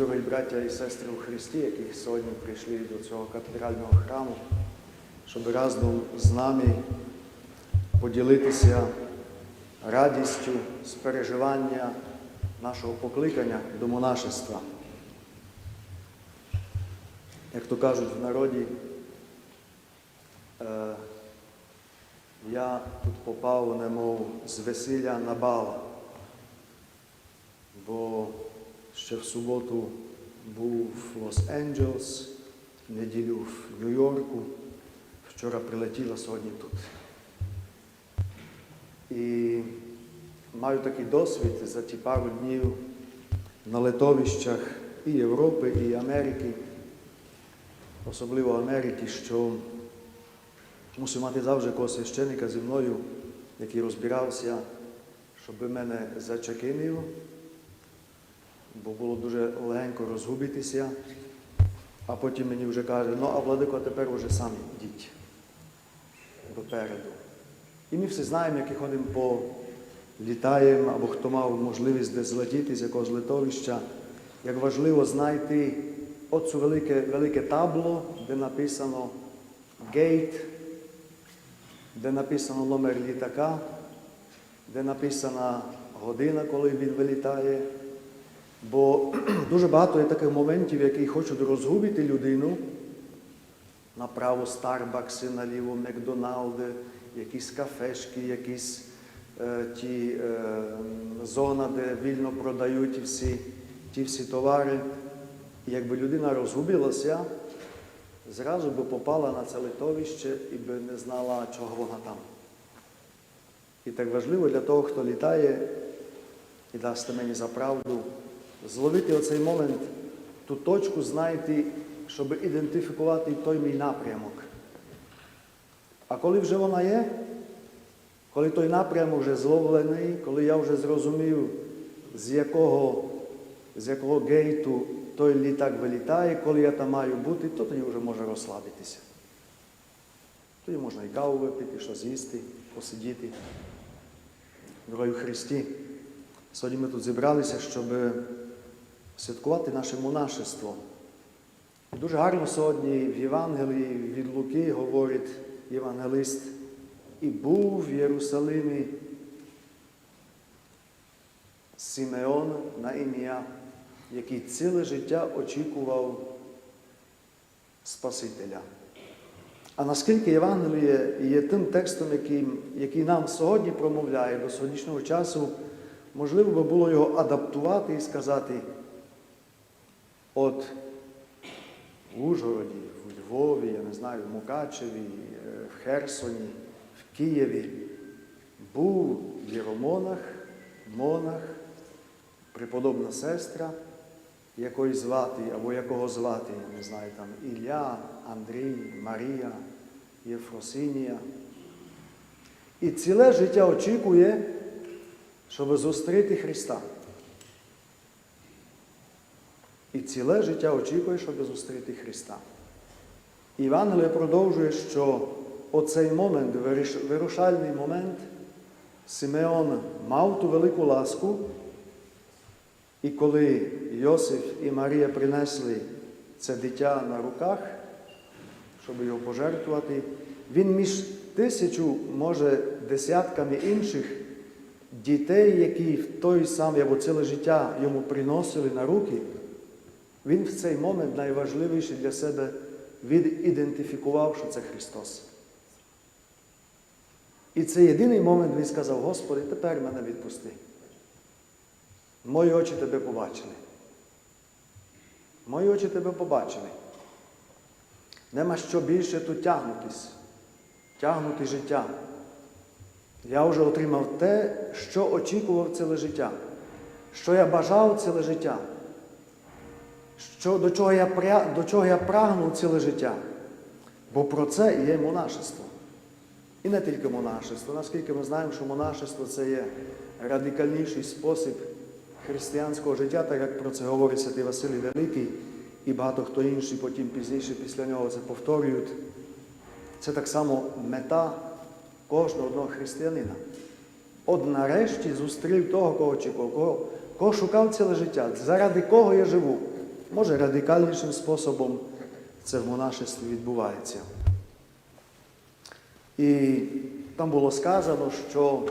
дорогі браття і сестри у Христі, які сьогодні прийшли до цього катедрального храму, щоб разом з нами поділитися радістю з переживання нашого покликання до монашества. Як то кажуть в народі, е, я тут попав, немов з весілля на бал, бо ще в суботу був в Лос-Анджелес, в неділю в Нью-Йорку, вчора прилетіла сьогодні тут. І маю такий досвід за ті пару днів на литовищах і Європи, і Америки, особливо Америки, що мусив мати завжди якогось священика зі мною, який розбирався, щоб мене зачекинив, бо було дуже легенько розгубитися, а потім мені вже каже, ну а владико, тепер вже самі йдіть допереду. І ми всі знаємо, як ходимо по літаємо, або хто мав можливість десь злетіти з якогось литовища, як важливо знайти оцю велике, велике табло, де написано гейт, де написано номер літака, де написана година, коли він вилітає. Бо дуже багато є таких моментів, які хочуть розгубити людину. Направо Старбакси, наліво Макдоналди, якісь кафешки, якісь е, ті е, зона, де вільно продають всі, ті всі товари. І якби людина розгубилася, зразу би попала на це литовище і би не знала, чого вона там. І так важливо для того, хто літає, і дасте мені за правду, зловити оцей момент, ту точку знайти, щоб ідентифікувати той мій напрямок. А коли вже вона є, коли той напрямок вже зловлений, коли я вже зрозумів, з якого, з якого гейту той літак вилітає, коли я там маю бути, то тоді вже може розслабитися. Тоді можна і каву випити, щось з'їсти, посидіти. Дорогі Христі, сьогодні ми тут зібралися, щоб святкувати наше монашество. Дуже гарно сьогодні в Євангелії від Луки говорить євангелист, і був в Єрусалимі Симеон на ім'я, який ціле життя очікував Спасителя. А наскільки Євангеліє є тим текстом, який, який нам сьогодні промовляє до сьогоднішнього часу, можливо би було його адаптувати і сказати, от в Ужгороді, в Львові, я не знаю, в Мукачеві, в Херсоні, в Києві був єромонах, монах, преподобна сестра, якої звати, або якого звати, я не знаю, там Ілля, Андрій, Марія, Єфросинія. І ціле життя очікує, щоб зустріти Христа. І ціле життя очікує, щоб зустріти Христа. Івангелія продовжує, що оцей момент, вирушальний момент, Симеон мав ту велику ласку, і коли Йосиф і Марія принесли це дитя на руках, щоб його пожертвувати, він між тисячу, може, десятками інших дітей, які в той самий або ціле життя йому приносили на руки, він в цей момент найважливіший для себе відідентифікував, що це Христос. І це єдиний момент він сказав, Господи, тепер мене відпусти. Мої очі тебе побачили. Мої очі тебе побачили. Нема що більше тут тягнутись, тягнути життя. Я вже отримав те, що очікував ціле життя, що я бажав ціле життя, що, до, чого я, до чого я прагнув ціле життя. Бо про це є монашество. І не тільки монашество. Наскільки ми знаємо, що монашество це є радикальніший спосіб християнського життя, так як про це говорить Святий Василій Великий, і багато хто інший потім пізніше після нього це повторюють. Це так само мета кожного одного християнина. От нарешті зустрів того, кого очікував, кого, кого шукав ціле життя, заради кого я живу. Може радикальнішим способом це в монашестві відбувається. І там було сказано, що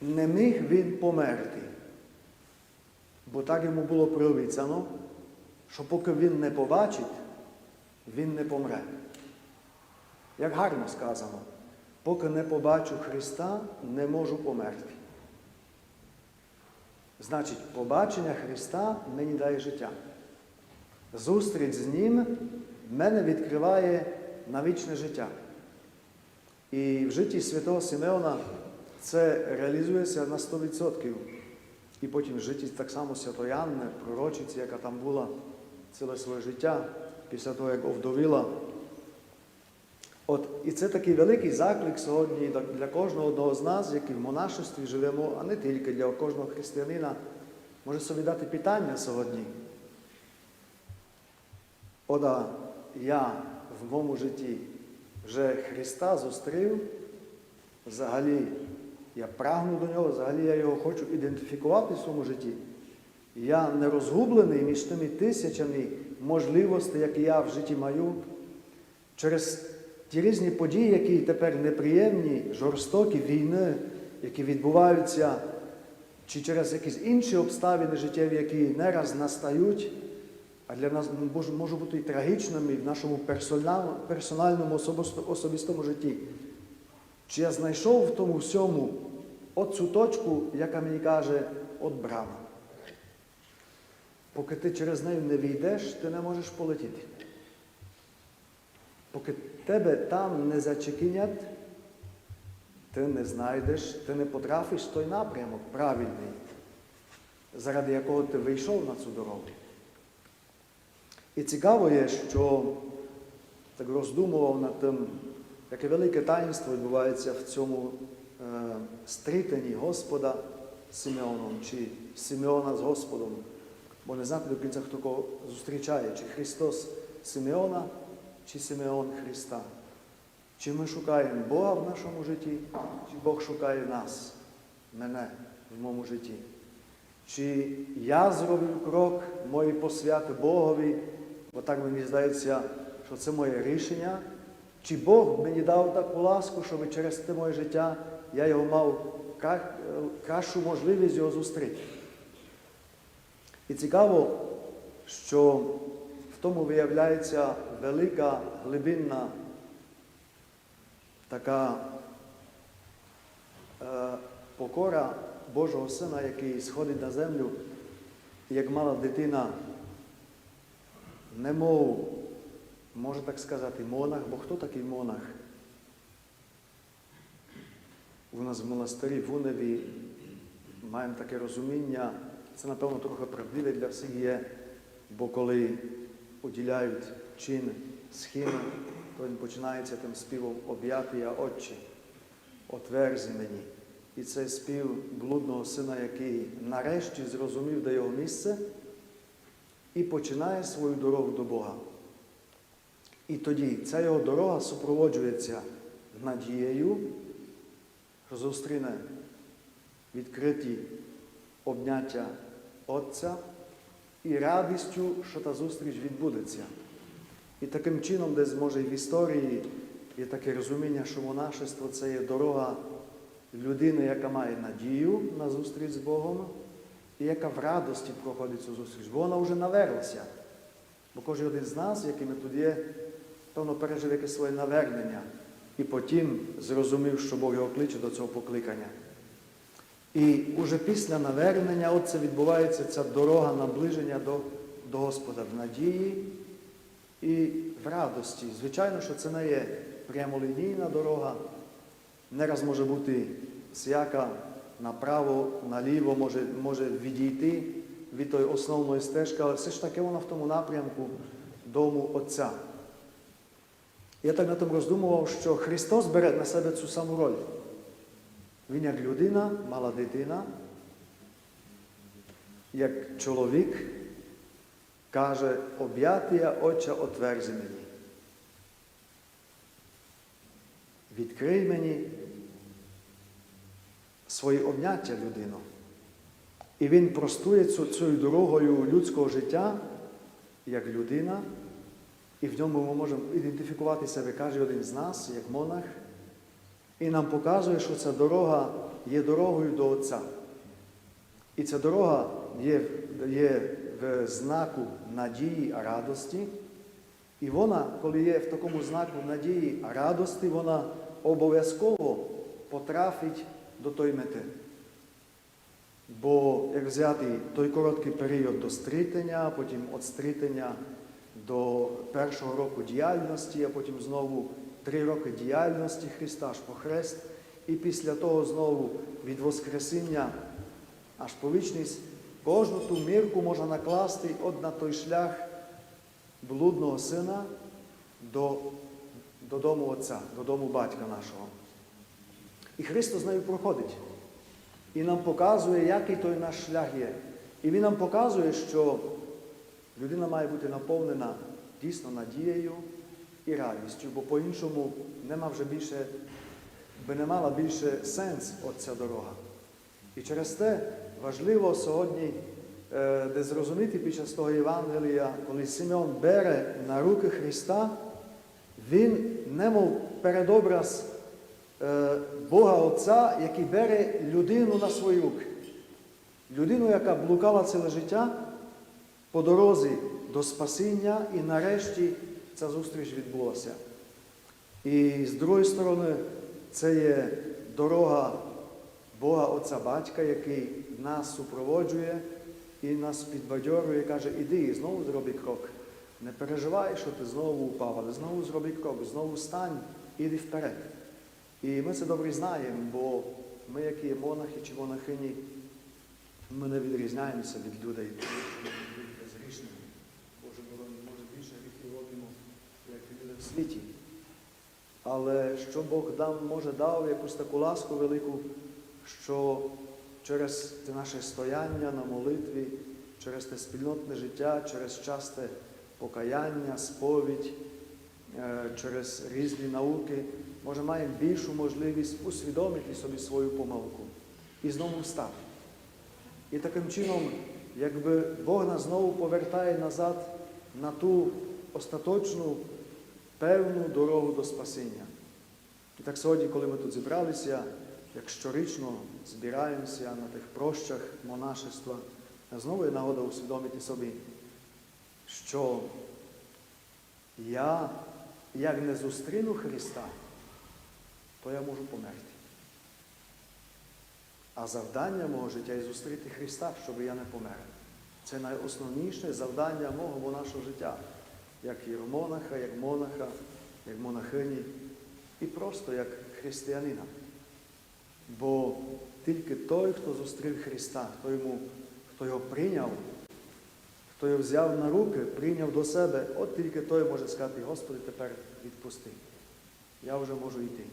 не міг він померти, бо так йому було прообіцяно, що поки він не побачить, він не помре. Як гарно сказано, поки не побачу Христа, не можу померти. Значить, побачення Христа мені дає життя. Зустріч з Ним мене відкриває на вічне життя. І в житті святого Симеона це реалізується на 100%. І потім в житті так само Святої Анни, пророчиці, яка там була ціле своє життя, після того, як овдовіла. От, і це такий великий заклик сьогодні для кожного одного з нас, які в монашестві живемо, а не тільки для кожного християнина, може собі дати питання сьогодні. Ода я в моєму житті вже Христа зустрів, взагалі я прагну до нього, взагалі я його хочу ідентифікувати в своєму житті. Я не розгублений між тими тисячами можливостей, які я в житті маю, через ті різні події, які тепер неприємні, жорстокі війни, які відбуваються, чи через якісь інші обставини життєві, які не раз настають, а для нас можуть бути і трагічними в нашому персональному особистому житті. Чи я знайшов в тому всьому оцю точку, яка мені каже, от брама. Поки ти через неї не війдеш, ти не можеш полетіти. Поки тебе там не зачекинять, ти не знайдеш, ти не потрапиш в той напрямок правильний, заради якого ти вийшов на цю дорогу. І цікаво є, що так роздумував над тим, яке велике таїнство відбувається в цьому е, стрітенні Господа з Симеоном, чи Симеона з Господом. Бо не знати до кінця, хто кого зустрічає, чи Христос Симеона, чи Симеон Христа. Чи ми шукаємо Бога в нашому житті, чи Бог шукає нас, мене в моєму житті. Чи я зробив крок моєї посвяти Богові, бо так мені здається, що це моє рішення, чи Бог мені дав таку ласку, щоб через те моє життя я його мав кращу можливість його зустріти. І цікаво, що в тому виявляється велика глибинна така е, покора Божого Сина, який сходить на землю, як мала дитина, немов, може так сказати, монах, бо хто такий монах? У нас в монастирі в Уневі маємо таке розуміння, це, напевно, трохи правдиве для всіх є, бо коли уділяють чин схеми, то він починається тим співом об'яти я Отче, отверзи мені. І це спів блудного сина, який нарешті зрозумів, де його місце, і починає свою дорогу до Бога. І тоді ця його дорога супроводжується надією, зустріне відкриті обняття Отця і радістю, що та зустріч відбудеться. І таким чином, десь може і в історії є таке розуміння, що монашество це є дорога людини, яка має надію на зустріч з Богом, і яка в радості проходить цю зустріч, бо вона вже наверлася. Бо кожен один з нас, який ми тут є, певно пережив якесь своє навернення і потім зрозумів, що Бог його кличе до цього покликання. І уже після навернення оце відбувається ця дорога наближення до, до Господа в надії і в радості. Звичайно, що це не є прямолінійна дорога. Не раз може бути всяка направо, наліво, може може відійти від тої основної стежки, але все ж таки вона в тому напрямку дому Отця. Я так на тому роздумував, що Христос бере на себе цю саму роль. Він як людина, мала дитина, як чоловік каже, об'яти я Отча отверзи мені. Відкрий мені свої обняття людину. І він простує цією дорогою людського життя як людина, і в ньому ми можемо ідентифікувати себе кожен один з нас, як монах, і нам показує, що ця дорога є дорогою до Отця. І ця дорога є, є в знаку надії а радості. І вона, коли є в такому знаку надії а радості, вона обов'язково потрафить до тої мети. Бо як взяти той короткий період до стрітення, потім від стрітення до першого року діяльності, а потім знову три роки діяльності Христа аж по хрест, і після того знову від Воскресіння аж по вічність, кожну ту мірку можна накласти от на той шлях блудного сина до, до дому Отця, до дому батька нашого. І Христос з нею проходить. І нам показує, який той наш шлях є. І Він нам показує, що людина має бути наповнена дійсно надією і радістю, бо по-іншому нема вже більше, би не мала більше сенс оця дорога. І через те важливо сьогодні, е, де зрозуміти під час того Євангелія, коли Симеон бере на руки Христа, він немов передобраз е, Бога Отця, який бере людину на свої руки. Людину, яка блукала ціле життя по дорозі до спасіння, і нарешті ця зустріч відбулася. І з другої сторони, це є дорога Бога Отця Батька, який нас супроводжує і нас підбадьорює, каже, іди і знову зроби крок. Не переживай, що ти знову упав, але знову зроби крок, знову стань, іди вперед. І ми це добре знаємо, бо ми, які є монахи чи монахині, ми не відрізняємося від людей, безгрішних. Боже, боронь, може більше гріхів робимо, як люди в світі. Але що Бог дав, може дав якусь таку ласку велику, що через це наше стояння на молитві, через те спільнотне життя, через часте покаяння, сповідь, е, через різні науки, може маємо більшу можливість усвідомити собі свою помилку і знову встати. І таким чином, якби Бог нас знову повертає назад на ту остаточну певну дорогу до спасіння. І так сьогодні, коли ми тут зібралися, як щорічно збираємося на тих прощах монашества, знову є нагода усвідомити собі, що я, як не зустріну Христа, то я можу померти. А завдання мого життя і зустріти Христа, щоб я не помер. Це найосновніше завдання мого монашого життя, як єромонаха, як монаха, як монахині і просто як християнина. Бо тільки той, хто зустрів Христа, хто, йому, хто його прийняв, хто його взяв на руки, прийняв до себе, от тільки той може сказати, Господи, тепер відпусти. Я вже можу йти.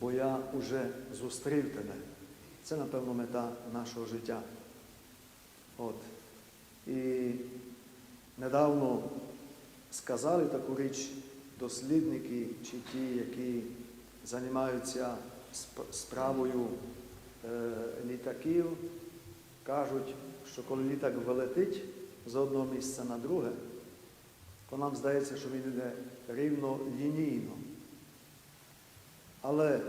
Бо я вже зустрів тебе. Це, напевно, мета нашого життя. От. І недавно сказали таку річ дослідники чи ті, які займаються справою е, літаків, кажуть, що коли літак вилетить з одного місця на друге, то нам здається, що він йде рівно лінійно. Але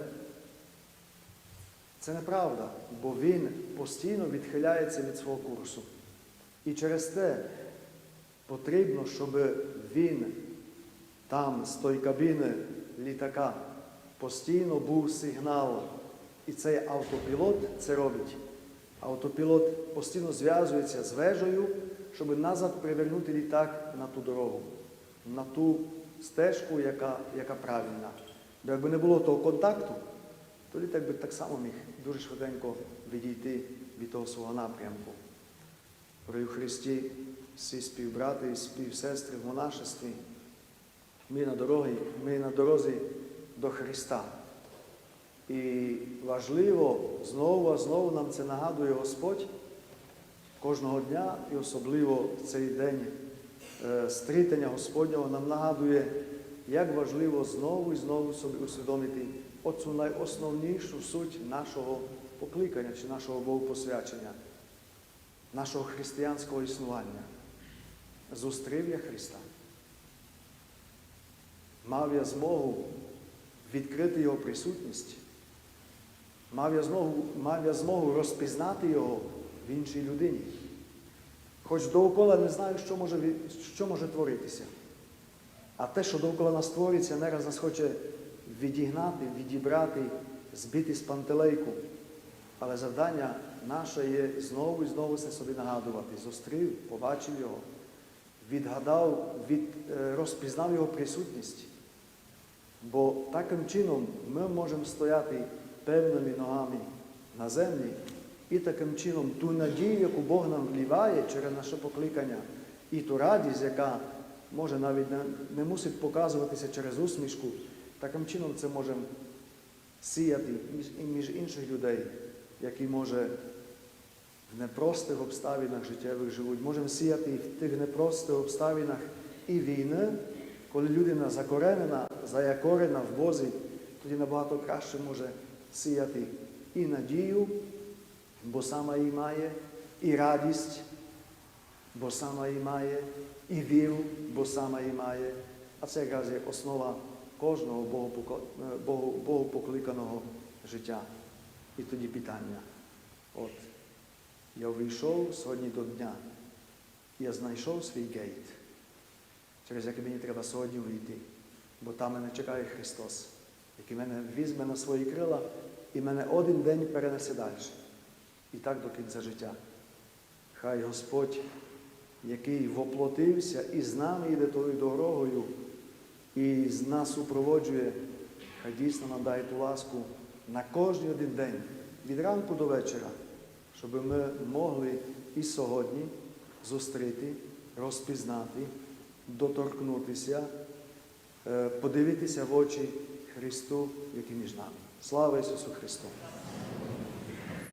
це неправда, бо він постійно відхиляється від свого курсу. І через те потрібно, щоб він там, з тої кабіни літака, постійно був сигнал. І цей автопілот це робить. Автопілот постійно зв'язується з вежею, щоб назад привернути літак на ту дорогу, на ту стежку, яка, яка правильна. Бо якби не було того контакту, то літак би так само міг дуже швиденько відійти від того свого напрямку. При Христі всі співбрати і співсестри в монашестві. Ми на дорозі, ми на дорозі до Христа. І важливо знову, а знову нам це нагадує Господь кожного дня, і особливо в цей день е, стрітення Господнього нам нагадує, як важливо знову і знову собі усвідомити оцю найосновнішу суть нашого покликання чи нашого Богопосвячення, нашого християнського існування. Зустрів я Христа. Мав я змогу відкрити Його присутність. Мав я змогу, мав я змогу розпізнати Його в іншій людині. Хоч довкола не знаю, що може, що може творитися. А те, що довкола нас твориться, нараз нас хоче відігнати, відібрати, збити з пантелейку. Але завдання наше є знову і знову це собі нагадувати. Зустрів, побачив його, відгадав, від, е, розпізнав його присутність. Бо таким чином ми можемо стояти певними ногами на землі і таким чином ту надію, яку Бог нам вливає через наше покликання, і ту радість, яка може навіть не, мусить показуватися через усмішку, таким чином це можемо сіяти між інших людей, які може в непростих обставинах життєвих живуть. Можемо сіяти в тих непростих обставинах і війни, коли людина закоренена, заякорена в Бозі, тоді набагато краще може сіяти і надію, бо сама її має, і радість, бо сама її має, і віру, бо сама її має. А це якраз є основа кожного е, богопокликаного життя. І тоді питання. От, я вийшов сьогодні до дня, я знайшов свій гейт, через який мені треба сьогодні вийти, бо там мене чекає Христос, який мене візьме на свої крила і мене один день перенесе далі. І так до кінця життя. Хай Господь, який воплотився і з нами йде тою дорогою, і з нас супроводжує, хай дійсно нам дає ту ласку на кожен один день, від ранку до вечора, щоб ми могли і сьогодні зустріти, розпізнати, доторкнутися, е, подивитися в очі Христу, який між нами. Слава Ісусу Христу!